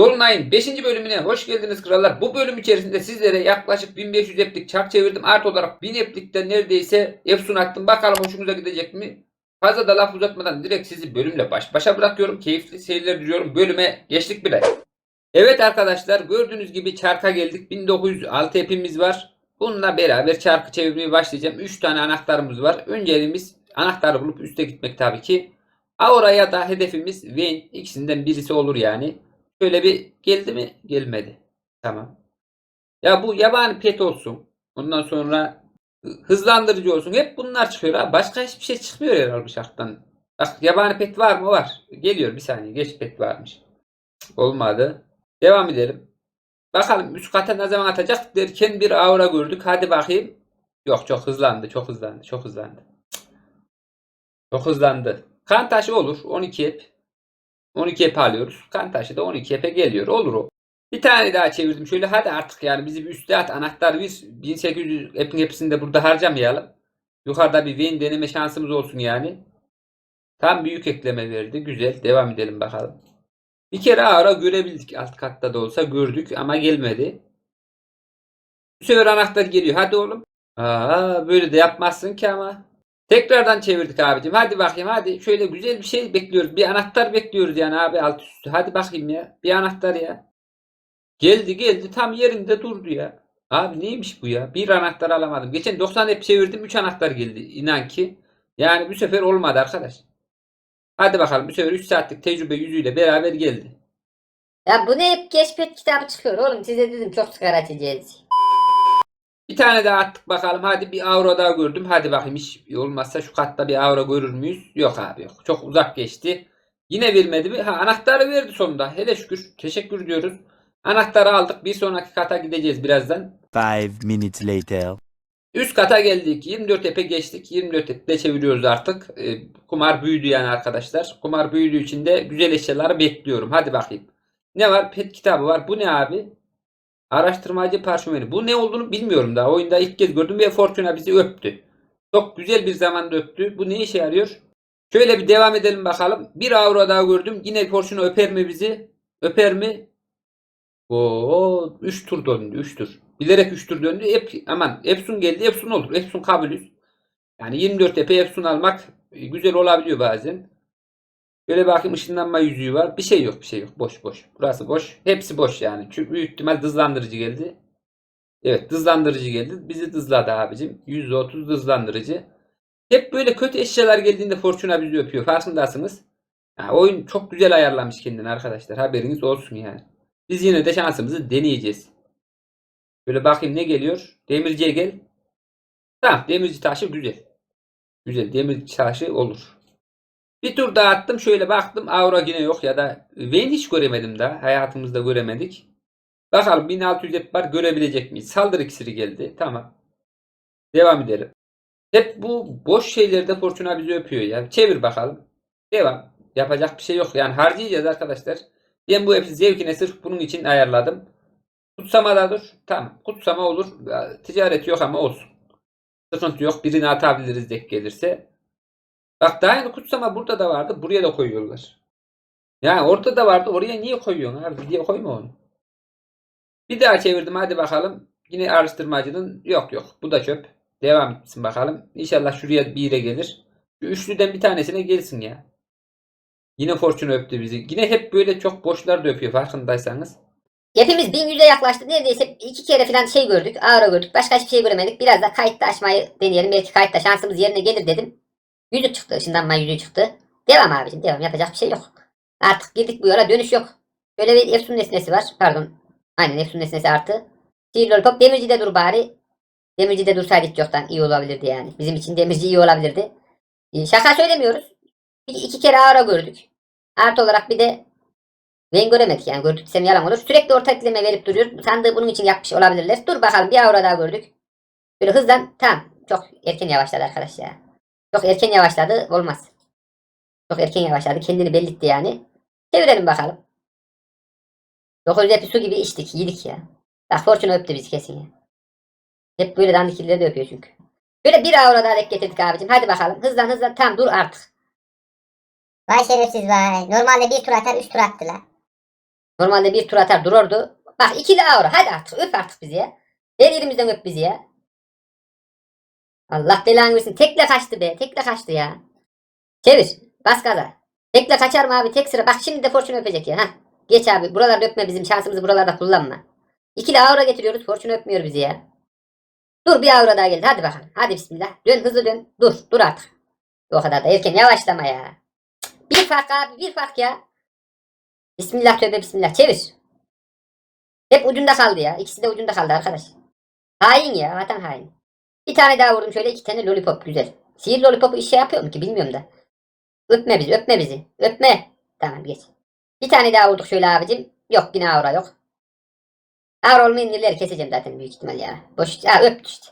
Dolunay'ın 5. bölümüne hoş geldiniz krallar. Bu bölüm içerisinde sizlere yaklaşık 1500 eplik çark çevirdim. Artı olarak 1000 eplikten neredeyse efsun attım. Bakalım hoşunuza gidecek mi? Fazla da laf uzatmadan direkt sizi bölümle baş başa bırakıyorum. Keyifli seyirler diliyorum. Bölüme geçtik bile. Evet arkadaşlar gördüğünüz gibi çarka geldik. 1906 epimiz var. Bununla beraber çarkı çevirmeye başlayacağım. 3 tane anahtarımız var. Önceliğimiz anahtarı bulup üste gitmek tabii ki. Aura'ya da hedefimiz Vayne. İkisinden birisi olur yani. Şöyle bir geldi mi? Gelmedi. Tamam. Ya bu yabani pet olsun. Ondan sonra hı- hızlandırıcı olsun. Hep bunlar çıkıyor ha. Başka hiçbir şey çıkmıyor herhalde şarttan. Bak yabani pet var mı? Var. Geliyor bir saniye. Geç pet varmış. Olmadı. Devam edelim. Bakalım üst kata ne zaman atacak derken bir aura gördük. Hadi bakayım. Yok çok hızlandı. Çok hızlandı. Çok hızlandı. Çok hızlandı. Kan taşı olur. 12 ep. 12 ep alıyoruz. Kan taşı da 12 epe geliyor. Olur o. Bir tane daha çevirdim. Şöyle hadi artık yani bizi bir üste at. Anahtar bir 1800 epin hepsini de burada harcamayalım. Yukarıda bir win deneme şansımız olsun yani. Tam büyük ekleme verdi. Güzel. Devam edelim bakalım. Bir kere ara görebildik. Alt katta da olsa gördük ama gelmedi. Bu sefer anahtar geliyor. Hadi oğlum. Aa, böyle de yapmazsın ki ama. Tekrardan çevirdik abicim. Hadi bakayım hadi. Şöyle güzel bir şey bekliyoruz. Bir anahtar bekliyoruz yani abi alt üstü. Hadi bakayım ya. Bir anahtar ya. Geldi geldi tam yerinde durdu ya. Abi neymiş bu ya? Bir anahtar alamadım. Geçen 90 hep çevirdim 3 anahtar geldi. İnan ki. Yani bu sefer olmadı arkadaş. Hadi bakalım bu sefer 3 saatlik tecrübe yüzüyle beraber geldi. Ya bu ne hep keşfet kitabı çıkıyor oğlum size dedim çok sigara açacağız. Bir tane daha attık bakalım. Hadi bir avro daha gördüm. Hadi bakayım hiç olmazsa şu katta bir avro görür müyüz? Yok abi yok. Çok uzak geçti. Yine vermedi mi? Ha anahtarı verdi sonunda. Hele şükür. Teşekkür ediyoruz. Anahtarı aldık. Bir sonraki kata gideceğiz birazdan. Five minutes later. Üst kata geldik. 24 epe geçtik. 24 epe çeviriyoruz artık. Ee, kumar büyüdü yani arkadaşlar. Kumar büyüdüğü için de güzel eşyaları bekliyorum. Hadi bakayım. Ne var? Pet kitabı var. Bu ne abi? Araştırmacı parşömeni. Bu ne olduğunu bilmiyorum daha. Oyunda ilk kez gördüm ve Fortuna bizi öptü. Çok güzel bir zamanda öptü. Bu ne işe yarıyor? Şöyle bir devam edelim bakalım. Bir avro daha gördüm. Yine Fortuna öper mi bizi? Öper mi? Oo, 3 tur döndü. 3 tur. Bilerek 3 tur döndü. Ep, aman Epsun geldi. Epsun olur. Epsun kabulüz. Yani 24 tepe Epsun almak e, güzel olabiliyor bazen. Böyle bakayım ışınlanma yüzüğü var. Bir şey yok bir şey yok. Boş boş. Burası boş. Hepsi boş yani. Çünkü büyük ihtimal hızlandırıcı geldi. Evet hızlandırıcı geldi. Bizi hızladı abicim. %30 hızlandırıcı. Hep böyle kötü eşyalar geldiğinde Fortuna bizi öpüyor. Farkındasınız. Yani oyun çok güzel ayarlamış kendini arkadaşlar. Haberiniz olsun yani. Biz yine de şansımızı deneyeceğiz. Böyle bakayım ne geliyor. Demirciye gel. Tamam demirci taşı güzel. Güzel demirci taşı olur. Bir tur daha attım. Şöyle baktım. Aura yine yok ya da Vayne hiç göremedim daha. Hayatımızda göremedik. Bakalım 1600 ep var görebilecek miyiz? Saldırı iksiri geldi. Tamam. Devam edelim. Hep bu boş şeylerde Fortuna bizi öpüyor ya. Çevir bakalım. Devam. Yapacak bir şey yok. Yani harcayacağız arkadaşlar. Ben bu hepsi zevkine sırf bunun için ayarladım. Kutsama da dur. Tamam. Kutsama olur. Ticaret yok ama olsun. Sıkıntı yok. Birini atabiliriz denk gelirse. Bak daha yeni kutsama burada da vardı. Buraya da koyuyorlar. Yani orada da vardı. Oraya niye koyuyorsun abi? Diye koyma onu. Bir daha çevirdim. Hadi bakalım. Yine araştırmacının yok yok. Bu da çöp. Devam etsin bakalım. İnşallah şuraya bir yere gelir. Şu üçlüden bir tanesine gelsin ya. Yine Fortune öptü bizi. Yine hep böyle çok boşlar da öpüyor farkındaysanız. Hepimiz 1100'e yaklaştık. Neredeyse iki kere falan şey gördük. Aura gördük. Başka hiçbir şey göremedik. Biraz da kayıtta açmayı deneyelim. Belki kayıtta şansımız yerine gelir dedim. Yüzük çıktı. Işınlanma yüzüğü çıktı. Devam abicim devam. Yapacak bir şey yok. Artık girdik bu yola dönüş yok. Böyle bir Efsun nesnesi var. Pardon. Aynen Efsun nesnesi artı. Sihirli Lollipop. Demirci de dur bari. Demirci de dursaydı hiç yoktan iyi olabilirdi yani. Bizim için demirci iyi olabilirdi. Ee, Şaka söylemiyoruz. Bir, iki kere aura gördük. Artı olarak bir de ben göremedik yani gördük desem yalan olur. Sürekli orta ekleme verip duruyor. Sandığı bunun için yapmış olabilirler. Dur bakalım bir aura daha gördük. Böyle hızlan tamam. Çok erken yavaşladı arkadaş ya. Çok erken yavaşladı olmaz. Çok erken yavaşladı. Kendini belli etti yani. Çevirelim bakalım. 900 epi su gibi içtik yedik ya. Bak Fortune öptü bizi kesin ya. Hep böyle dandikilleri de öpüyor çünkü. Böyle bir aura daha denk getirdik abicim. Hadi bakalım. Hızlan hızlan. Tamam dur artık. Vay şerefsiz vay. Normalde bir tur atar üç tur attılar. Normalde bir tur atar dururdu. Bak ikili avra. Hadi artık öp artık bizi ya. Her yerimizden öp bizi ya. Allah belanı versin. Tekle kaçtı be. Tekle kaçtı ya. Çevir. Bas gaza. Tekle kaçar mı abi? Tek sıra. Bak şimdi de Fortune öpecek ya. Heh. Geç abi. Buralarda öpme bizim şansımızı buralarda kullanma. İkili avra getiriyoruz. Fortune öpmüyor bizi ya. Dur bir avra daha geldi. Hadi bakalım. Hadi bismillah. Dön hızlı dön. Dur. Dur artık. O kadar da erken yavaşlama ya. Bir fark abi. Bir fark ya. Bismillah tövbe bismillah. Çevir. Hep ucunda kaldı ya. İkisi de ucunda kaldı arkadaş. Hain ya. Vatan hain. Bir tane daha vurdum şöyle. iki tane lollipop. Güzel. Sihir lollipopu işe yapıyor mu ki bilmiyorum da. Öpme bizi. Öpme bizi. Öpme. Tamam geç. Bir tane daha vurduk şöyle abicim. Yok yine aura yok. Aura olmayan yerleri keseceğim zaten büyük ihtimal ya. Boş. Ha öptü işte.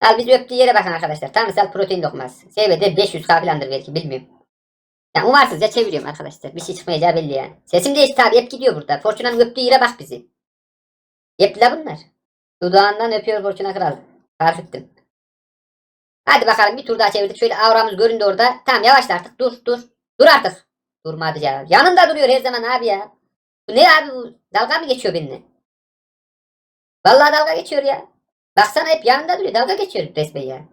Al biz öptüğü yere bakın arkadaşlar. Tanrısal protein lokması. Sevede 500 k falandır belki bilmiyorum. Ya umarsızca çeviriyorum arkadaşlar. Bir şey çıkmayacağı belli yani. Sesim değişti abi. Hep gidiyor burada. Fortuna'nın öptüğü yere bak bizi. Hep la bunlar. Dudağından öpüyor Fortuna kral. Tarif ettim. Hadi bakalım bir tur daha çevirdik. Şöyle avramız göründü orada. Tamam yavaşla artık. Dur dur. Dur artık. Durma hadi ya. Yanında duruyor her zaman abi ya. Bu ne abi bu? Dalga mı geçiyor benimle? Vallahi dalga geçiyor ya. Baksana hep yanında duruyor. Dalga geçiyor resmen ya.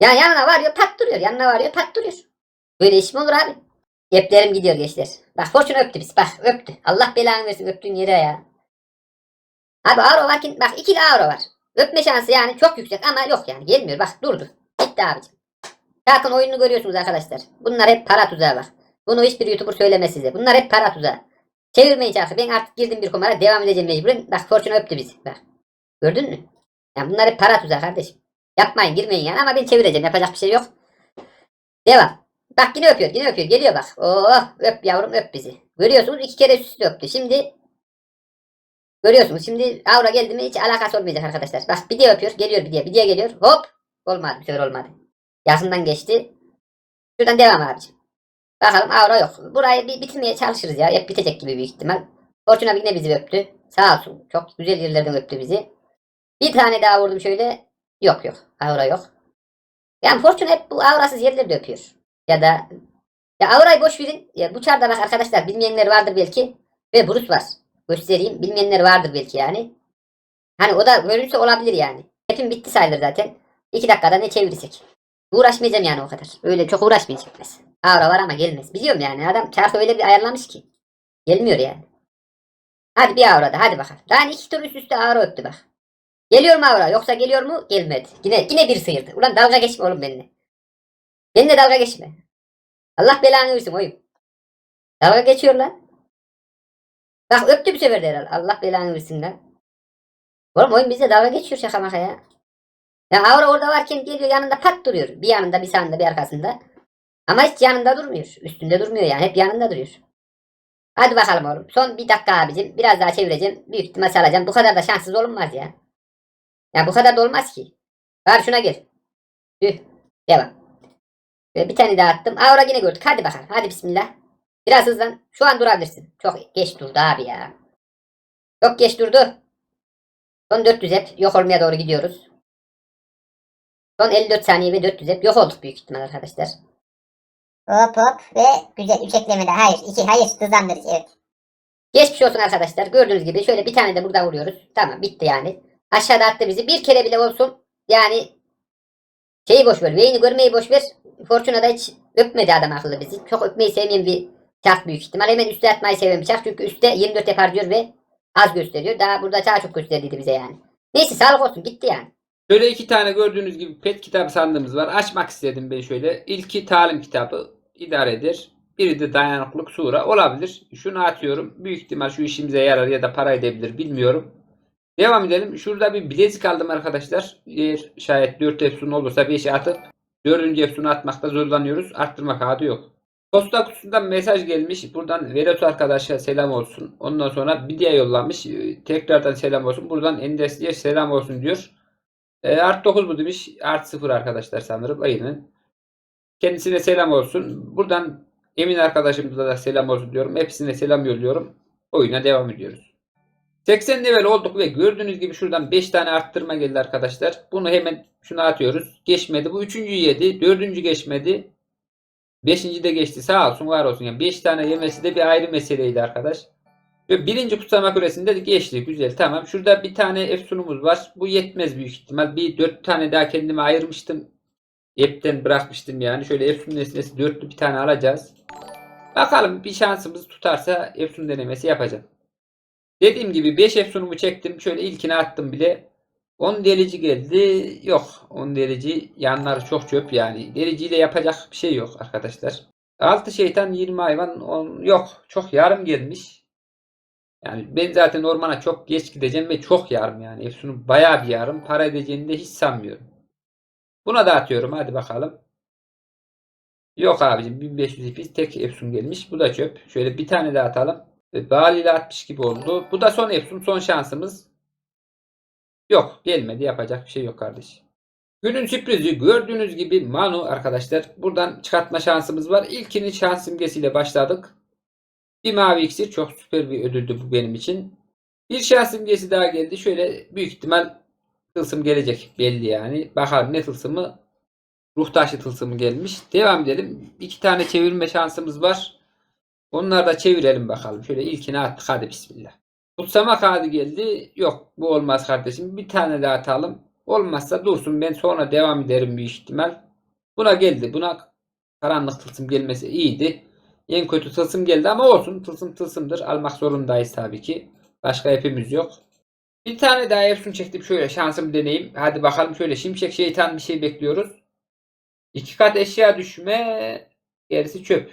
Ya yanına varıyor pat duruyor. Yanına varıyor pat duruyor. Böyle iş mi olur abi? Yeplerim gidiyor gençler. Bak Fortune öptü biz. Bak öptü. Allah belanı versin öptüğün yere ya. Abi avro varken bak ikili avro var. Öpme şansı yani çok yüksek ama yok yani gelmiyor. Bak durdu. Gitti abicim. Zaten oyununu görüyorsunuz arkadaşlar. Bunlar hep para tuzağı bak. Bunu hiçbir YouTuber söylemez size. Bunlar hep para tuzağı. Çevirmeyin çarşı. Ben artık girdim bir kumara devam edeceğim mecburen. Bak Fortune öptü bizi. Bak. Gördün mü? Yani bunlar hep para tuzağı kardeşim. Yapmayın girmeyin yani ama ben çevireceğim. Yapacak bir şey yok. Devam. Bak yine öpüyor. Yine öpüyor. Geliyor bak. Oh öp yavrum öp bizi. Görüyorsunuz iki kere üst üste öptü. Şimdi Görüyorsunuz şimdi Aura geldi mi hiç alakası olmayacak arkadaşlar. Bak bir diye öpüyor. Geliyor bir diye. Bir diye geliyor. Hop. Olmadı. Bu sefer olmadı. Yakından geçti. Şuradan devam abicim. Bakalım Aura yok. Burayı bir bitirmeye çalışırız ya. Hep bitecek gibi büyük ihtimal. Fortuna yine bizi öptü. Sağ olsun. Çok güzel yerlerden öptü bizi. Bir tane daha vurdum şöyle. Yok yok. Aura yok. Yani Fortuna hep bu aurasız yerlerde öpüyor. Ya da ya Aura'yı boş verin. Ya bu çarda bak arkadaşlar bilmeyenler vardır belki. Ve Bruce var. Göstereyim. Bilmeyenler vardır belki yani. Hani o da görünse olabilir yani. Hepim bitti sayılır zaten. İki dakikada ne çevirirsek. Uğraşmayacağım yani o kadar. Öyle çok uğraşmayacağım mesela. Aura var ama gelmez. Biliyorum yani adam çarpı öyle bir ayarlamış ki. Gelmiyor yani. Hadi bir aura da hadi bakalım. Daha iki tur üst üste aura öptü bak. Geliyor mu aura yoksa geliyor mu? Gelmedi. Yine yine bir sıyırdı. Ulan dalga geçme oğlum benimle. Benimle dalga geçme. Allah belanı versin oyun. Dalga geçiyor lan. Bak öptü bir sefer de herhalde. Allah belanı versin lan. Oğlum oyun bize dalga geçiyor şaka maka ya. Ya Aura orada varken geliyor yanında pat duruyor. Bir yanında bir sağında bir arkasında. Ama hiç yanında durmuyor. Üstünde durmuyor yani. Hep yanında duruyor. Hadi bakalım oğlum. Son bir dakika abicim. Biraz daha çevireceğim. Büyük ihtimal salacağım. Bu kadar da şanssız olunmaz ya. Ya bu kadar da olmaz ki. Var şuna gir. Tüh. Devam. Ve bir tane daha attım. Aura yine gördük. Hadi bakalım. Hadi bismillah. Biraz hızlan. Şu an durabilirsin. Çok geç durdu abi ya. Çok geç durdu. Son 400 hep. Yok olmaya doğru gidiyoruz. Son 54 saniye ve 400 hep. Yok olduk büyük ihtimal arkadaşlar. Hop hop ve güzel üç eklemede hayır iki hayır hızlandırıcı evet. Geçmiş olsun arkadaşlar. Gördüğünüz gibi şöyle bir tane de burada vuruyoruz. Tamam bitti yani. Aşağıda attı bizi. Bir kere bile olsun. Yani şeyi boş ver. Vayne'i görmeyi boş ver. Fortuna da hiç öpmedi adam akıllı bizi. Çok öpmeyi sevmeyen bir çark büyük ihtimal. Hemen üste atmayı bir çark. Çünkü üstte 24 yapar diyor ve az gösteriyor. Daha burada daha çok gösterdiydi bize yani. Neyse sağlık olsun gitti yani. Şöyle iki tane gördüğünüz gibi pet kitabı sandığımız var. Açmak istedim ben şöyle. İlki talim kitabı idare eder. Biri de dayanıklık sura olabilir. Şunu atıyorum. Büyük ihtimal şu işimize yarar ya da para edebilir bilmiyorum. Devam edelim. Şurada bir bilezik aldım arkadaşlar. Eğer şayet 4 efsun olursa 5'e atıp 4. efsunu atmakta zorlanıyoruz. Arttırma kağıdı yok. Posta kutusundan mesaj gelmiş. Buradan Velotu arkadaşa selam olsun. Ondan sonra bir diye yollamış. Ee, Tekrardan selam olsun. Buradan Endesli'ye selam olsun diyor. E, art 9 bu demiş. Art 0 arkadaşlar sanırım. Aynen. Kendisine selam olsun. Buradan Emin arkadaşımıza da selam olsun diyorum. Hepsine selam yolluyorum. Oyuna devam ediyoruz. 80 level olduk ve gördüğünüz gibi şuradan 5 tane arttırma geldi arkadaşlar. Bunu hemen şuna atıyoruz. Geçmedi. Bu üçüncü yedi. Dördüncü geçmedi. Beşinci de geçti. Sağ olsun var olsun. Yani 5 tane yemesi de bir ayrı meseleydi arkadaş. Birinci kutsama küresinde de geçti. Güzel tamam. Şurada bir tane Efsun'umuz var. Bu yetmez büyük ihtimal. Bir dört tane daha kendime ayırmıştım. Hepten bırakmıştım yani. Şöyle Efsun nesnesi dörtlü bir tane alacağız. Bakalım bir şansımız tutarsa Efsun denemesi yapacağım. Dediğim gibi 5 Efsun'umu çektim. Şöyle ilkini attım bile. 10 delici geldi. Yok. 10 delici yanları çok çöp yani. Deliciyle yapacak bir şey yok arkadaşlar. 6 şeytan 20 hayvan 10 yok. Çok yarım gelmiş. Yani ben zaten ormana çok geç gideceğim ve çok yarım yani. Efsun'un bayağı bir yarım. Para edeceğini de hiç sanmıyorum. Buna da atıyorum. Hadi bakalım. Yok abicim 1500 ipiz tek Efsun gelmiş. Bu da çöp. Şöyle bir tane daha atalım. Bali ile 60 gibi oldu. Bu da son Efsun. Son şansımız. Yok gelmedi. Yapacak bir şey yok kardeş. Günün sürprizi gördüğünüz gibi Manu arkadaşlar. Buradan çıkartma şansımız var. İlkini şans simgesiyle başladık. Bir mavi iksir çok süper bir ödüldü bu benim için. Bir şans simgesi daha geldi. Şöyle büyük ihtimal tılsım gelecek belli yani. Bakalım ne tılsımı? Ruh taşı tılsımı gelmiş. Devam edelim. İki tane çevirme şansımız var. Onları da çevirelim bakalım. Şöyle ilkini attık. Hadi bismillah. Kutsama kağıdı geldi. Yok bu olmaz kardeşim. Bir tane daha atalım. Olmazsa dursun. Ben sonra devam ederim büyük ihtimal. Buna geldi. Buna karanlık tılsım gelmesi iyiydi. En kötü tılsım geldi ama olsun. Tılsım tılsımdır. Almak zorundayız tabii ki. Başka hepimiz yok. Bir tane daha Efsun çektim. Şöyle şansımı deneyeyim. Hadi bakalım şöyle şimşek şeytan bir şey bekliyoruz. İki kat eşya düşme gerisi çöp.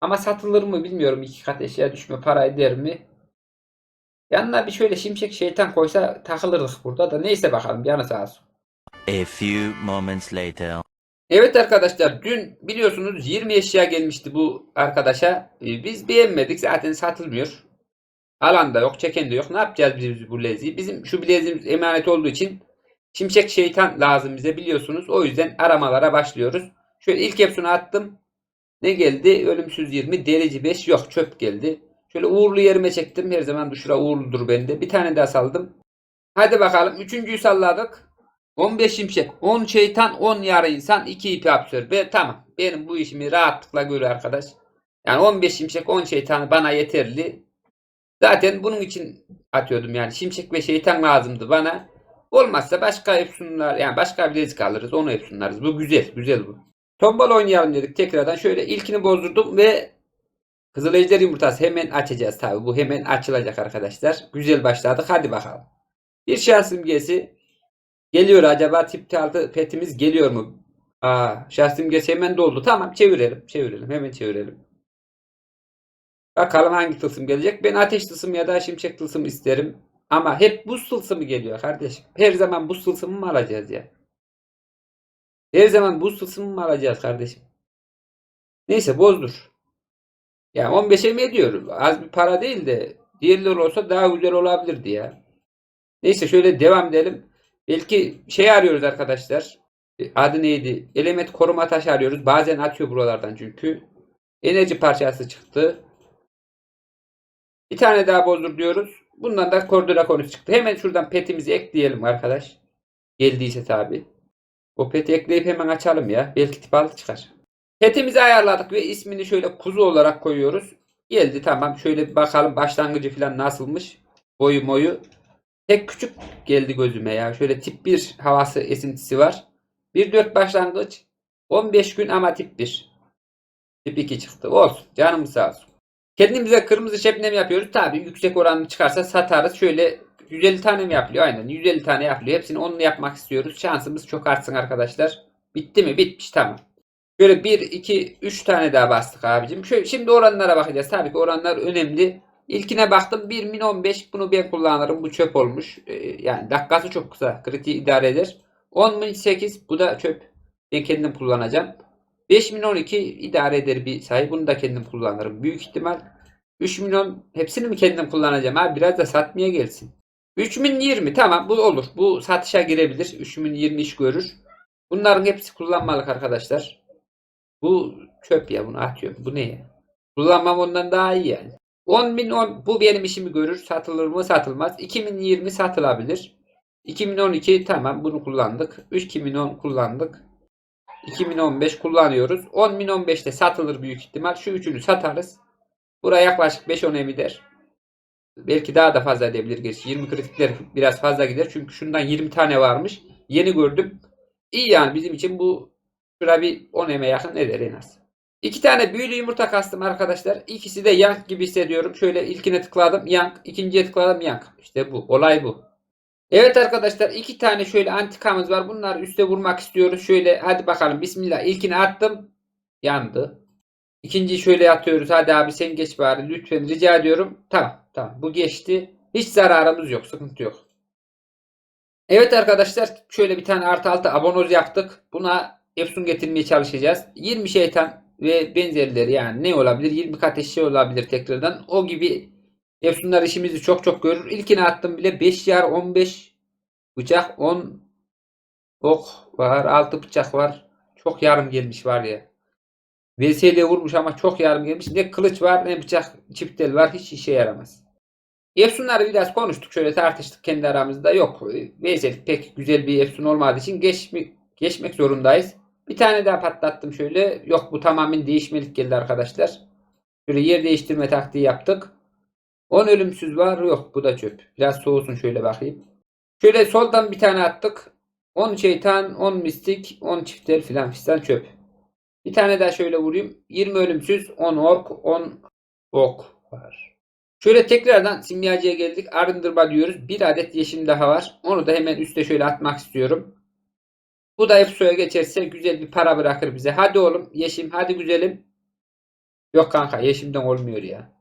Ama satılır mı bilmiyorum. İki kat eşya düşme para eder mi? Yanına bir şöyle şimşek şeytan koysa takılırdık burada da. Neyse bakalım yanı sağ olsun. A few moments later. Evet arkadaşlar dün biliyorsunuz 20 eşya gelmişti bu arkadaşa. Ee, Biz beğenmedik zaten satılmıyor. Alan da yok çeken de yok. Ne yapacağız biz bu bileziği? Bizim şu bileziğimiz emanet olduğu için şimşek şeytan lazım bize biliyorsunuz. O yüzden aramalara başlıyoruz. Şöyle ilk hepsini attım. Ne geldi? Ölümsüz 20, delici 5 yok çöp geldi. Şöyle uğurlu yerime çektim. Her zaman bu şura uğurludur bende. Bir tane daha saldım. Hadi bakalım. Üçüncüyü salladık. 15 şimşek, 10 şeytan, 10 yarı insan, 2 ipi absür. Ve tamam. Benim bu işimi rahatlıkla görüyor arkadaş. Yani 15 şimşek, 10 şeytan bana yeterli. Zaten bunun için atıyordum yani. Şimşek ve şeytan lazımdı bana. Olmazsa başka efsunlar yani başka bilezik alırız. Onu efsunlarız. Bu güzel. Güzel bu. Tombala oynayalım dedik tekrardan. Şöyle ilkini bozdurdum ve Kızıl Ejder yumurtası hemen açacağız tabi. Bu hemen açılacak arkadaşlar. Güzel başladık. Hadi bakalım. Bir şans simgesi geliyor. Acaba tip altı petimiz geliyor mu? Aa, şans simgesi hemen doldu. Tamam çevirelim. Çevirelim. Hemen çevirelim. Bakalım hangi tılsım gelecek. Ben ateş tılsım ya da şimşek tılsım isterim. Ama hep buz tılsımı geliyor kardeşim. Her zaman buz tılsımı mı alacağız ya? Her zaman buz tılsımı mı alacağız kardeşim? Neyse bozdur. Ya 15'e mi ediyor? Az bir para değil de diğerleri olsa daha güzel olabilirdi ya. Neyse şöyle devam edelim. Belki şey arıyoruz arkadaşlar. Adı neydi? Element koruma taşı arıyoruz. Bazen atıyor buralardan çünkü. Enerji parçası çıktı. Bir tane daha bozdur diyoruz. Bundan da kordura konusu çıktı. Hemen şuradan petimizi ekleyelim arkadaş. Geldiyse tabi. O peti ekleyip hemen açalım ya. Belki tip altı çıkar. Petimizi ayarladık ve ismini şöyle kuzu olarak koyuyoruz. Geldi tamam. Şöyle bir bakalım başlangıcı falan nasılmış. Boyu moyu. Tek küçük geldi gözüme ya. Şöyle tip 1 havası esintisi var. 1-4 başlangıç. 15 gün ama tip 1. Tip 2 çıktı. Olsun. Canımız sağ olsun. Kendimize kırmızı şebnem yapıyoruz. Tabii yüksek oranlı çıkarsa satarız. Şöyle 150 tane mi yapılıyor? Aynen 150 tane yapılıyor. Hepsini onunla yapmak istiyoruz. Şansımız çok artsın arkadaşlar. Bitti mi? Bitmiş tamam. Böyle 1, 2, 3 tane daha bastık abicim. Şöyle, şimdi oranlara bakacağız. Tabii ki oranlar önemli. İlkine baktım 1 min 15. Bunu ben kullanırım. Bu çöp olmuş. Ee, yani dakikası çok kısa. Kritiği idare eder. 10 min 8. Bu da çöp. Ben kendim kullanacağım. 5 min 12 idare eder bir sayı. Bunu da kendim kullanırım. Büyük ihtimal 3 milyon hepsini mi kendim kullanacağım abi? Biraz da satmaya gelsin. 3020 tamam bu olur. Bu satışa girebilir. 3020 iş görür. Bunların hepsi kullanmalık arkadaşlar. Bu çöp ya bunu atıyorum. Bu ne ya? Kullanmam ondan daha iyi yani. 10.010 bu benim işimi görür. Satılır mı satılmaz. 2020 satılabilir. 2012 tamam bunu kullandık. 3010 kullandık. 2015 kullanıyoruz. 10.015'te satılır büyük ihtimal. Şu üçünü satarız. Buraya yaklaşık 5-10 emider. Belki daha da fazla edebilir gerçi. 20 kritikler biraz fazla gider. Çünkü şundan 20 tane varmış. Yeni gördüm. İyi yani bizim için bu şura bir 10 eme yakın eder en az. İki tane büyülü yumurta kastım arkadaşlar. İkisi de yank gibi hissediyorum. Şöyle ilkine tıkladım yank. ikinciye tıkladım yank. İşte bu. Olay bu. Evet arkadaşlar iki tane şöyle antikamız var. Bunları üste vurmak istiyoruz. Şöyle hadi bakalım. Bismillah. İlkini attım. Yandı. İkinciyi şöyle atıyoruz. Hadi abi sen geç bari. Lütfen rica ediyorum. Tamam. Tamam. Bu geçti. Hiç zararımız yok. Sıkıntı yok. Evet arkadaşlar. Şöyle bir tane artı altı abonoz yaptık. Buna Efsun getirmeye çalışacağız. 20 şeytan ve benzerleri yani ne olabilir? 20 kat eşya olabilir tekrardan. O gibi Efsunlar işimizi çok çok görür. İlkini attım bile 5 yar 15 bıçak 10 ok var. 6 bıçak var. Çok yarım gelmiş var ya. VS'de vurmuş ama çok yarım gelmiş. Ne kılıç var ne bıçak çiftel var. Hiç işe yaramaz. Efsunları biraz konuştuk. Şöyle tartıştık kendi aramızda. Yok. VS'lik pek güzel bir Efsun olmadığı için geçmek, geçmek zorundayız. Bir tane daha patlattım şöyle. Yok bu tamamen değişmelik geldi arkadaşlar. Şöyle yer değiştirme taktiği yaptık. 10 ölümsüz var. Yok bu da çöp. Biraz soğusun şöyle bakayım. Şöyle soldan bir tane attık. 10 şeytan, 10 mistik, 10 çiftel filan fistan çöp. Bir tane daha şöyle vurayım. 20 ölümsüz, 10 ork, 10 ok var. Şöyle tekrardan simyacıya geldik. Arındırma diyoruz. Bir adet yeşim daha var. Onu da hemen üste şöyle atmak istiyorum. Bu da Efso'ya geçerse güzel bir para bırakır bize. Hadi oğlum yeşim hadi güzelim. Yok kanka yeşimden olmuyor ya.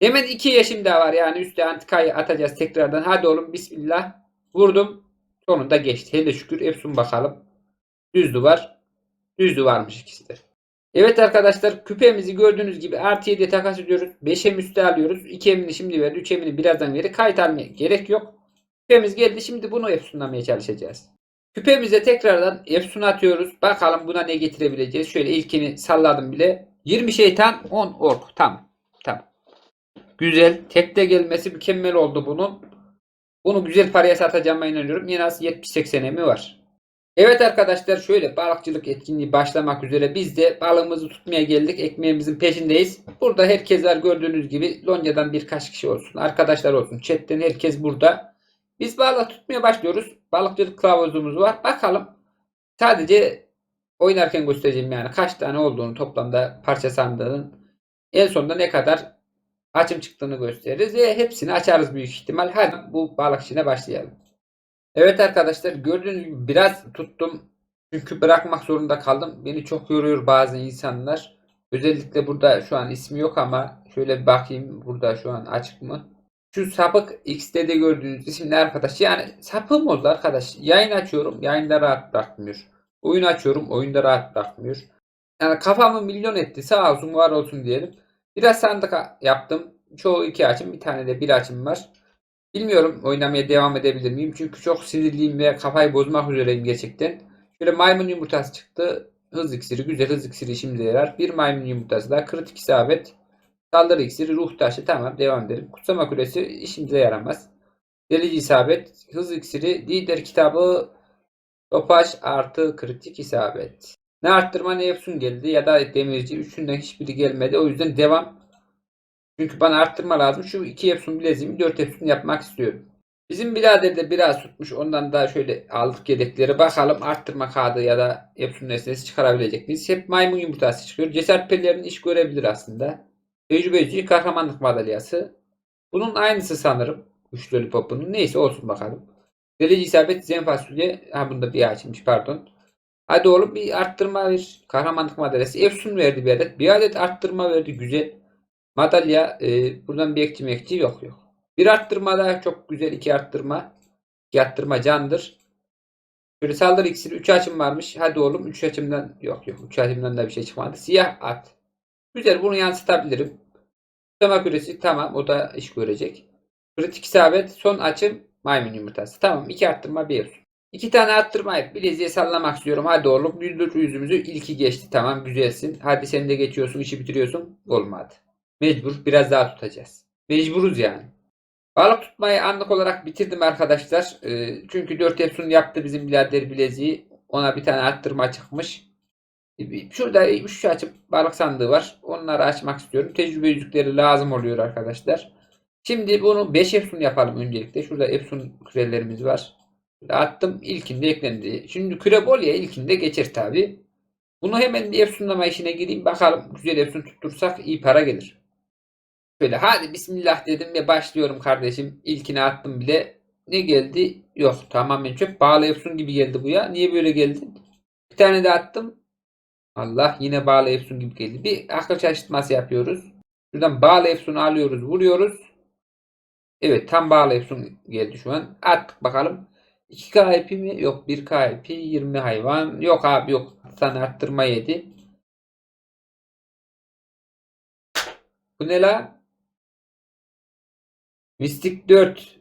Hemen iki yeşim daha var yani üstte antikayı atacağız tekrardan. Hadi oğlum bismillah. Vurdum. Sonunda geçti. Hele şükür Efsun bakalım. Düz duvar. Düz duvarmış ikisi de. Evet arkadaşlar küpemizi gördüğünüz gibi artı 7'ye takas ediyoruz. 5'e üste alıyoruz. 2 emini şimdi verdi. 3 emini birazdan verir. Kayıt almaya gerek yok. Küpemiz geldi. Şimdi bunu Efsunlamaya çalışacağız. Küpemize tekrardan Efsun atıyoruz. Bakalım buna ne getirebileceğiz. Şöyle ilkini salladım bile. 20 şeytan 10 ork. Tamam. Tamam. Güzel. Tekte gelmesi mükemmel oldu bunun. Bunu güzel paraya satacağıma inanıyorum. En az 70-80 emi var. Evet arkadaşlar şöyle balıkçılık etkinliği başlamak üzere biz de balığımızı tutmaya geldik. Ekmeğimizin peşindeyiz. Burada herkes var gördüğünüz gibi. Lonya'dan birkaç kişi olsun. Arkadaşlar olsun. Chatten herkes burada. Biz balık tutmaya başlıyoruz. Balıkçılık kılavuzumuz var. Bakalım. Sadece oynarken göstereceğim yani kaç tane olduğunu toplamda parça sandığının en sonunda ne kadar açım çıktığını gösteririz ve hepsini açarız büyük ihtimal. Hadi bu balık işine başlayalım. Evet arkadaşlar gördüğünüz gibi biraz tuttum. Çünkü bırakmak zorunda kaldım. Beni çok yoruyor bazı insanlar. Özellikle burada şu an ismi yok ama şöyle bir bakayım burada şu an açık mı? Şu sapık X'te de gördüğünüz isimli arkadaş. Yani sapığım oldu arkadaş. Yayın açıyorum. Yayında rahat bırakmıyor. Oyun açıyorum. Oyunda rahat bırakmıyor. Yani kafamı milyon etti. Sağ olsun var olsun diyelim. Biraz sandık yaptım. Çoğu iki açım. Bir tane de bir açım var. Bilmiyorum oynamaya devam edebilir miyim? Çünkü çok sinirliyim ve kafayı bozmak üzereyim gerçekten. Şöyle maymun yumurtası çıktı. Hız iksiri. Güzel hız iksiri şimdi yarar. Bir maymun yumurtası daha. Kritik isabet. Saldırı iksiri. Ruh taşı. Tamam devam edelim. Kutsama kulesi işimize yaramaz. Delici isabet. Hız iksiri. Lider kitabı. Topaş artı kritik isabet. Ne arttırma ne Efsun geldi ya da demirci. Üçünden hiçbiri gelmedi. O yüzden devam. Çünkü bana arttırma lazım. Şu iki Epson bileziğimi 4 Epson yapmak istiyorum. Bizim birader de biraz tutmuş. Ondan da şöyle aldık yedekleri. Bakalım arttırma kağıdı ya da Epson nesnesi çıkarabilecek miyiz? Hep maymun yumurtası çıkıyor. Cesaret pellerini iş görebilir aslında. Tecrübeci kahramanlık madalyası. Bunun aynısı sanırım. Güçlü Lollipop'un. Neyse olsun bakalım. Delici isabet zen fasulye. Ha bunda bir açmış pardon. Hadi oğlum bir arttırma ver. Kahramanlık madalyası. Efsun verdi bir adet. Bir adet arttırma verdi. Güzel. Madalya e, buradan bir ekçi mekçi yok yok. Bir arttırma daha çok güzel. iki arttırma. İki arttırma candır. Şöyle saldırı iksiri 3 açım varmış. Hadi oğlum 3 açımdan yok yok. 3 açımdan da bir şey çıkmadı. Siyah at. Güzel bunu yansıtabilirim. Tutama küresi tamam o da iş görecek. Kritik isabet son açım maymun yumurtası. Tamam 2 arttırma 1. İki tane arttırma yap. Bileziğe sallamak istiyorum. Hadi oğlum. Güldür yüzümüzü. İlki geçti. Tamam güzelsin. Hadi sen de geçiyorsun. işi bitiriyorsun. Olmadı. Mecbur. Biraz daha tutacağız. Mecburuz yani. Balık tutmayı anlık olarak bitirdim arkadaşlar. Ee, çünkü 4 Epson yaptı bizim birader bileziği. Ona bir tane arttırma çıkmış. Şurada 3 açıp balık sandığı var. Onları açmak istiyorum. Tecrübe yüzükleri lazım oluyor arkadaşlar. Şimdi bunu 5 Epson yapalım öncelikle. Şurada Epson kürelerimiz var. Attım. İlkinde eklendi. Şimdi küre bol ya ilkinde geçer tabi. Bunu hemen bir Epsonlama işine gireyim. Bakalım güzel Epson tuttursak iyi para gelir. Şöyle hadi bismillah dedim ve başlıyorum kardeşim. İlkini attım bile. Ne geldi? Yok tamamen çöp. Bağlı Epson gibi geldi bu ya. Niye böyle geldi? Bir tane de attım. Allah yine bağlı Epson gibi geldi. Bir akıl şaşırtması yapıyoruz. Şuradan bağlı Epson'u alıyoruz, vuruyoruz. Evet tam bağlı Epson geldi şu an. Attık bakalım. 2K IP mi? Yok 1K IP 20 hayvan. Yok abi yok. Sana arttırma yedi. Bu ne la? Mystic 4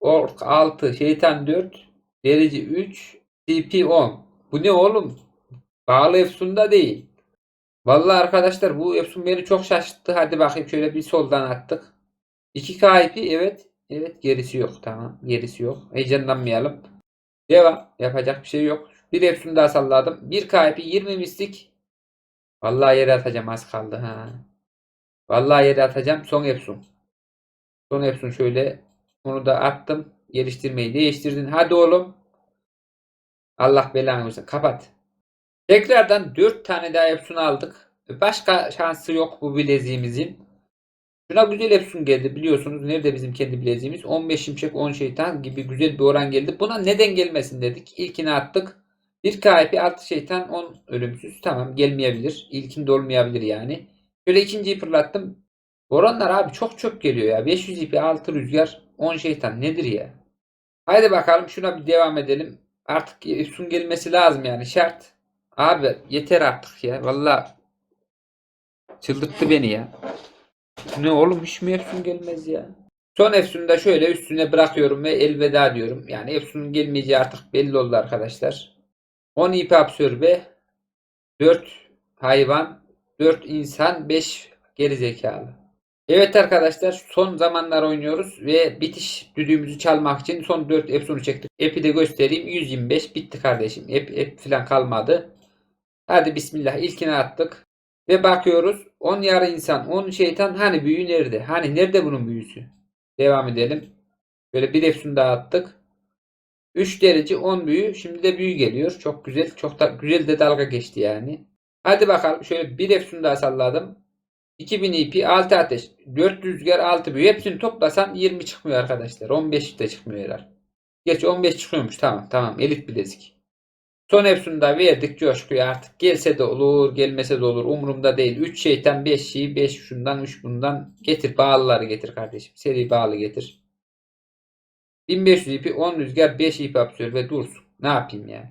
Ork 6 Şeytan 4 Delici 3 CP 10 Bu ne oğlum? Bağlı Efsun'da değil. Vallahi arkadaşlar bu Efsun beni çok şaşırttı. Hadi bakayım şöyle bir soldan attık. 2K IP evet. Evet gerisi yok. Tamam gerisi yok. Heyecanlanmayalım. Devam. Yapacak bir şey yok. Bir Efsun daha salladım. 1K IP 20 mistik. Vallahi yere atacağım az kaldı ha. Vallahi yere atacağım. Son Efsun. Son Efsun şöyle. Bunu da attım. Geliştirmeyi değiştirdin. Hadi oğlum. Allah belanı versin. Kapat. Tekrardan 4 tane daha Epson aldık. Başka şansı yok bu bileziğimizin. Şuna güzel Epson geldi biliyorsunuz. Nerede bizim kendi bileziğimiz? 15 şimşek 10 şeytan gibi güzel bir oran geldi. Buna neden gelmesin dedik. İlkini attık. 1 KP 6 şeytan 10 ölümsüz. Tamam gelmeyebilir. İlkinde olmayabilir yani. Şöyle ikinciyi fırlattım. Oranlar abi çok çok geliyor ya. 500 ip 6 rüzgar 10 şeytan nedir ya? Haydi bakalım şuna bir devam edelim. Artık Epson gelmesi lazım yani şart. Abi yeter artık ya. Valla çıldırttı beni ya. Ne oğlum hiç mi Efsun gelmez ya? Son Efsun'u da şöyle üstüne bırakıyorum ve elveda diyorum. Yani Efsun'un gelmeyeceği artık belli oldu arkadaşlar. 10 ip absorbe 4 hayvan 4 insan 5 gerizekalı. Evet arkadaşlar son zamanlar oynuyoruz ve bitiş düdüğümüzü çalmak için son 4 Epson'u çektik. Epi de göstereyim 125 bitti kardeşim. Ep, ep falan kalmadı. Hadi bismillah ilkini attık. Ve bakıyoruz 10 yarı insan 10 şeytan hani büyü nerede? Hani nerede bunun büyüsü? Devam edelim. Böyle bir Epson daha attık. 3 derece 10 büyü. Şimdi de büyü geliyor. Çok güzel. Çok da güzel de dalga geçti yani. Hadi bakalım şöyle bir Epson daha salladım. 2000 ip 6 ateş 4 rüzgar 6 büyü hepsini toplasan 20 çıkmıyor arkadaşlar 15 de çıkmıyor. Gerçi 15 çıkıyormuş tamam tamam elit bilezik. Son hepsini de verdik coşkuyu artık gelse de olur gelmese de olur umurumda değil. 3 şeytan 5 şey 5 şundan 3 bundan getir bağlıları getir kardeşim seri bağlı getir. 1500 ipi 10 rüzgar 5 ip absorbe ve dursun. Ne yapayım yani.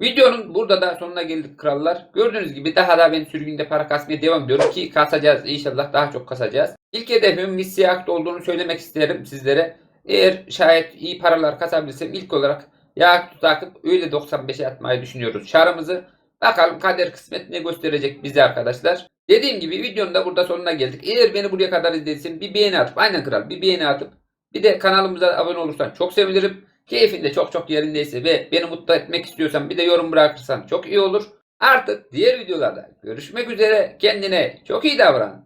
Videonun burada da sonuna geldik krallar. Gördüğünüz gibi daha da ben sürgünde para kasmaya devam ediyorum ki kasacağız inşallah daha çok kasacağız. İlk hedefim Missy Act olduğunu söylemek isterim sizlere. Eğer şayet iyi paralar kasabilirsem ilk olarak Yakutu takıp öyle 95'e atmayı düşünüyoruz şarımızı. Bakalım kader kısmet ne gösterecek bize arkadaşlar. Dediğim gibi videonun da burada sonuna geldik. Eğer beni buraya kadar izlediysen bir beğeni atıp aynen kral bir beğeni atıp bir de kanalımıza abone olursan çok sevinirim. Keyfin de çok çok yerindeyse ve beni mutlu etmek istiyorsan bir de yorum bırakırsan çok iyi olur. Artık diğer videolarda görüşmek üzere. Kendine çok iyi davran.